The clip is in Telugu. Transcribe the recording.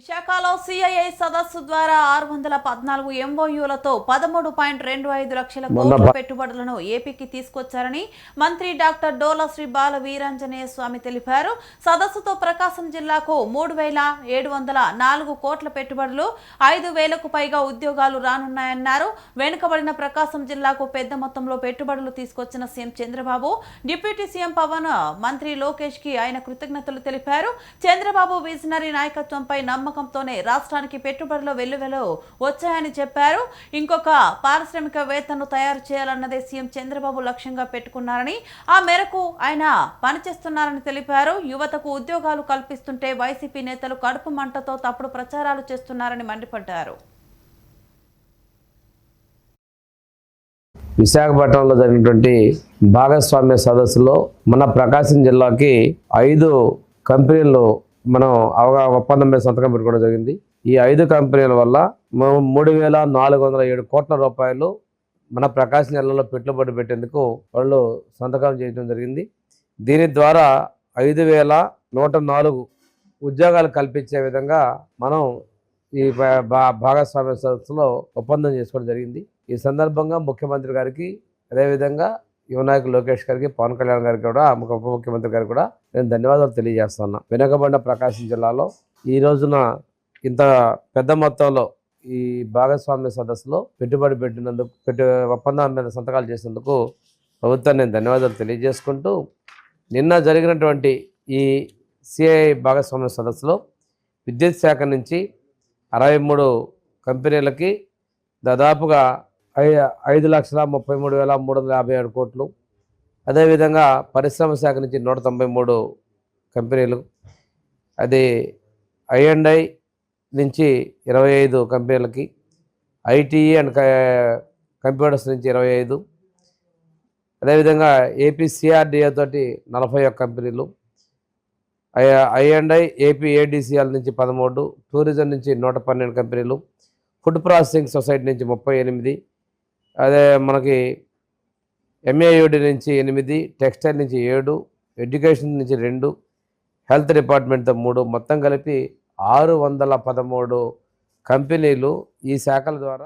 విశాఖలో సిఐఐ సదస్సు ద్వారా ఆరు వందల పద్నాలుగు ఎంఓయూలతో పదమూడు పాయింట్ రెండు ఐదు లక్షల కోట్ల పెట్టుబడులను ఏపీకి తీసుకొచ్చారని మంత్రి డాక్టర్ డోలా శ్రీ బాల వీరాంజనేయ స్వామి తెలిపారు. సదస్సుతో ప్రకాశం జిల్లాకు మూడు వేల ఏడు వందల నాలుగు కోట్ల పెట్టుబడులు ఐదు వేలకు పైగా ఉద్యోగాలు రానున్నాయన్నారు. వెనుకబడిన ప్రకాశం జిల్లాకు పెద్ద మొత్తంలో పెట్టుబడులు తీసుకొచ్చిన CM Chandrababu deputy CM Pavan మంత్రి లోకేష్కి ఆయన కృతజ్ఞతలు తెలిపారు. చంద్రబాబు విజనరీ నాయకత్వంపై నమ్మకంతోనే రాష్ట్రానికి పెట్టుబడులు వెల్లువెలు వచ్చాయని చెప్పారు. ఇంకొక పారిశ్రామికవేత్తను తయారు చేయాలన్నదే సీఎం చంద్రబాబు లక్ష్యంగా పెట్టుకున్నారని ఆ మేరకు ఆయన పనిచేస్తున్నారని తెలిపారు. యువతకు ఉద్యోగాలు కల్పిస్తుంటే వైసీపీ నేతలు కడుపు మంటతో తప్పుడు ప్రచారాలు చేస్తున్నారని మండిపడ్డారు. విశాఖపట్నంలో జరిగినటువంటి భాగస్వామ్య సదస్సులో మన ప్రకాశం జిల్లాకి ఐదు కంపెనీలు మనం అవగా ఒప్పందం మీద సంతకం పెట్టుకోవడం జరిగింది. ఈ ఐదు కంపెనీల వల్ల మనం మూడు వేల నాలుగు వందల ఏడు కోట్ల రూపాయలు మన ప్రకాశం జిల్లాలో పెట్టుబడి పెట్టేందుకు వాళ్ళు సంతకం చేయడం జరిగింది. దీని ద్వారా ఐదు వేల నూట నాలుగు ఉద్యోగాలు కల్పించే విధంగా మనం ఈ భా- భాగస్వామ్య సదస్సులో ఒప్పందం చేసుకోవడం జరిగింది. ఈ సందర్భంగా ముఖ్యమంత్రి గారికి అదేవిధంగా యువనాయకు లోకేష్ గారికి పవన్ కళ్యాణ్ గారికి కూడా ఉప ముఖ్యమంత్రి గారికి కూడా నేను ధన్యవాదాలు తెలియజేస్తున్నా. వెనుకబడిన ప్రకాశం జిల్లాలో ఈ రోజున ఇంత పెద్ద మొత్తంలో ఈ భాగస్వామ్య సదస్సులో పెట్టుబడి పెట్టినందుకు పెట్టు ఒప్పందం మీద సంతకాలు చేసినందుకు ప్రభుత్వాన్ని నేను ధన్యవాదాలు తెలియజేసుకుంటూ నిన్న జరిగినటువంటి ఈ సిఐ భాగస్వామ్య సదస్సులో విద్యుత్ శాఖ నుంచి అరవై మూడు కంపెనీలకి దాదాపుగా ఐదు లక్షల ముప్పై మూడు వేల మూడు వందల యాభై ఏడు కోట్లు. అదేవిధంగా పరిశ్రమ శాఖ నుంచి నూట తొంభై మూడు కంపెనీలు. అది ఐఎండ్ఐ నుంచి ఇరవై ఐదు కంపెనీలకి ఐటీఈ e అండ్ కంప్యూటర్స్ నుంచి ఇరవై ఐదు. అదేవిధంగా ఏపీసీఆర్డీఏ తోటి నలభై ఒక్క కంపెనీలు. ఐఎండ్ఐ ఏపీఏడిసిఎల్ నుంచి పదమూడు టూరిజం నుంచి నూట పన్నెండు కంపెనీలు. ఫుడ్ ప్రాసెసింగ్ సొసైటీ నుంచి ముప్పై ఎనిమిది అదే మనకి ఎంఏయుడి నుంచి ఎనిమిది టెక్స్టైల్ నుంచి ఏడు ఎడ్యుకేషన్ నుంచి రెండు హెల్త్ డిపార్ట్మెంట్తో మూడు మొత్తం కలిపి ఆరు వందల పదమూడు కంపెనీలు ఈ శాఖల ద్వారా